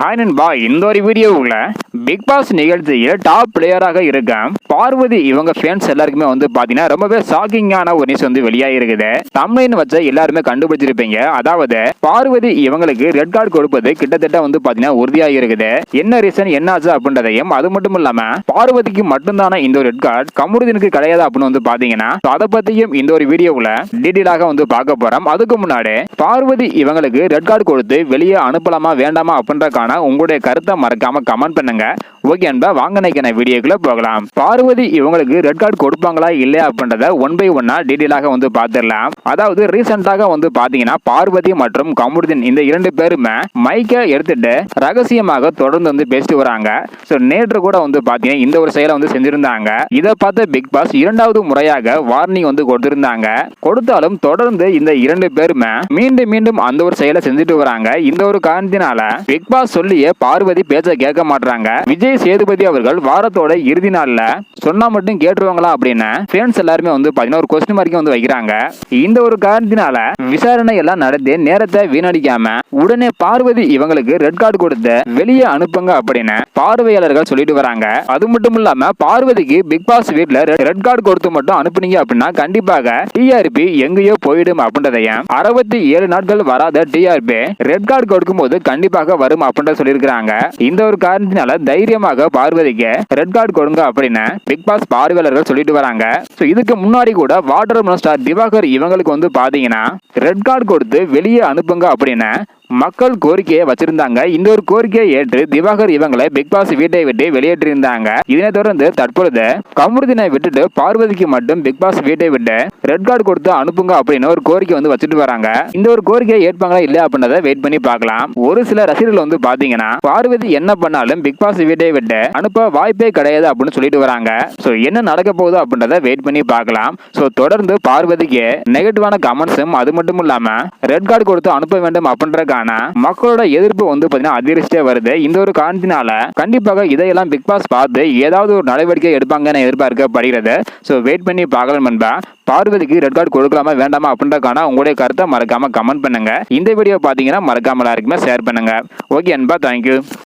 Hi நண்பா இந்த ஒரு வீடியோவில் பிக் பாஸ் நிகழ்ச்சியில் டாப் பிளேயராக இருக்க பார்வதி இவங்க ஃபேன்ஸ் எல்லாருக்குமே வந்து பார்த்தீங்கன்னா ரொம்பவே ஷாக்கிங்கான ஒரு நியூஸ் வந்து வெளியாக இருக்குது தமிழின் வச்ச எல்லாருமே கண்டுபிடிச்சிருப்பீங்க. அதாவது பார்வதி இவங்களுக்கு ரெட் கார்டு கொடுப்பது கிட்டத்தட்ட வந்து பார்த்தீங்கன்னா உறுதியாக இருக்குது என்ன ரீசன் என்ன ஆச்சு அப்படின்றதையும் அது மட்டும் இல்லாம பார்வதிக்கு மட்டும்தானே இந்த ஒரு ரெட் கார்டு கமருதீனுக்கு கிடையாது அப்படின்னு வந்து பார்த்தீங்கன்னா அதை பத்தியும் இந்த ஒரு வீடியோவில் டீட்டெயிலாக வந்து பார்க்க போறோம். அதுக்கு முன்னாடி பார்வதி இவங்களுக்கு ரெட் கார்டு கொடுத்து வெளியே அனுப்பலாமா வேண்டாமா அப்படின்றக்கான உங்களுடைய கருத்தை மறக்காம கமெண்ட் பண்ணுங்க. shadow. ஓகே அன்பா வாங்க நினைக்கிற வீடியோக்குள்ள போகலாம். பார்வதி இவங்களுக்கு ரெட் கார்டு கொடுப்பாங்களா இல்லையா அப்படின்றத ஒன் பை ஒன்னா டீடைலாக வந்து பார்த்துடலாம். அதாவது ரீசெண்டாக வந்து பாத்தீங்கன்னா பார்வதி மற்றும் கமருதீன் இந்த இரண்டு பேருமே மைக்கை எடுத்துட்டு ரகசியமாக தொடர்ந்து வந்து பேசிட்டு வராங்க. ஸோ நேற்று கூட வந்து பாத்தீங்கன்னா இந்த ஒரு செயலை வந்து செஞ்சிருந்தாங்க. இதை பார்த்த பிக் பாஸ் இரண்டாவது முறையாக வார்னிங் வந்து கொடுத்திருந்தாங்க. கொடுத்தாலும் தொடர்ந்து இந்த இரண்டு பேருமே மீண்டும் மீண்டும் அந்த ஒரு செயலை செஞ்சுட்டு வராங்க. இந்த ஒரு காரணத்தினால பிக் பாஸ் சொல்லியே பார்வதி பேச்ச கேட்க மாட்டாங்க விஜய் சேதுபதி அவர்கள் வாரத்தோட இறுதி நாள்ல சொன்னா மட்டும் கேட்டுருவாங்களா அப்படின்னு ஃபேன்ஸ் எல்லாருமே வந்து பாத்தீங்கன்னா ஒரு கொஸ்டின் மார்க்கே வந்து வைக்கிறாங்க. இந்த ஒரு காரணத்தினால விசாரணை எல்லாம் நடத்தி நேரத்தை வீணடிக்காம உடனே பார்வதி இவங்களுக்கு ரெட் கார்டு கொடுத்து வெளியே அனுப்புங்க அப்படின்னு பார்வையாளர்கள் சொல்லிட்டு வராங்க. அது மட்டும் இல்லாம பார்வதிக்கு பிக் பாஸ் வீட்ல ரெட் கார்டு கொடுத்து மட்டும் அனுப்புனீங்க அப்படின்னா கண்டிப்பாக டிஆர்பி எங்கேயோ போயிடும் அப்படின்றதையும் அறுபத்தி ஏழு நாட்கள் வராத டிஆர்பி ரெட் கார்டு கொடுக்கும்போது கண்டிப்பாக வரும் அப்படின்ற சொல்லியிருக்கிறாங்க. இந்த ஒரு காரணத்தினால தைரியமாக பார்வதிக்கு ரெட் கார்டு கொடுங்க அப்படின்னு பிக் பாஸ் பார்வையாளர்கள் சொல்லிட்டு வராங்க. ஸோ இதுக்கு முன்னாடி கூட வாட்டர் ஸ்டார் திவாகர் இவங்களுக்கு வந்து பாத்தீங்கன்னா ரெட் கார்டு கொடுத்து வெளியே அனுப்புங்க அப்படின்னு மக்கள் கோரிக்கையை வச்சிருந்தாங்க. இந்த ஒரு கோரிக்கையை ஏற்று திவாகர் இவங்களை பிக் பாஸ் வீட்டை விட்டு வெளியேற்றிருந்தாங்க இதனை தொடர்ந்து தற்பொழுது கமருதினை விட்டுட்டு பார்வதிக்கு மட்டும் பிக் பாஸ் வீட்டை விட்டு ரெட் கார்டு கொடுத்து அனுப்புங்க அப்படின்னு ஒரு கோரிக்கை வந்து வச்சுட்டு வராங்க. இந்த ஒரு கோரிக்கையை ஏற்பாங்களா இல்லையா அப்படின்றத வெயிட் பண்ணி பார்க்கலாம். ஒரு சில ரசிகர்கள் வந்து பாத்தீங்கன்னா பார்வதி என்ன பண்ணாலும் பிக் பாஸ் வீட்டை விட்டு அனுப்ப வாய்ப்பே கிடையாது அப்படின்னு சொல்லிட்டு வராங்க. ஸோ என்ன நடக்க போகுது அப்படின்றத வெயிட் பண்ணி பார்க்கலாம். ஸோ தொடர்ந்து பார்வதிக்கு நெகட்டிவான கமெண்ட்ஸும் அது மட்டும் இல்லாம ரெட் கார்டு கொடுத்து அனுப்ப வேண்டும் அப்படின்றக்கான மக்களோட எதிர்ப்பு வந்து பாத்தீங்கன்னா அதிர்ஷ்டே வருது. இந்த ஒரு காரணத்தினால கண்டிப்பாக இதையெல்லாம் பிக் பாஸ் பார்த்து ஏதாவது ஒரு நடவடிக்கை எடுப்பாங்கன்னு எதிர்பார்க்கப்படுகிறது. ஸோ வெயிட் பண்ணி பார்க்கலாம் நண்பா. பார்வதிக்கு ரெட் கார்டு கொடுக்கலாமா வேண்டாமா அப்படின்றக்கான உங்களுடைய கருத்தை மறக்காம கமெண்ட் பண்ணுங்க. இந்த வீடியோ பார்த்தீங்கன்னா மறக்காம எல்லாருக்குமே ஷேர் பண்ணுங்க. ஓகே அன்பா தேங்க்யூ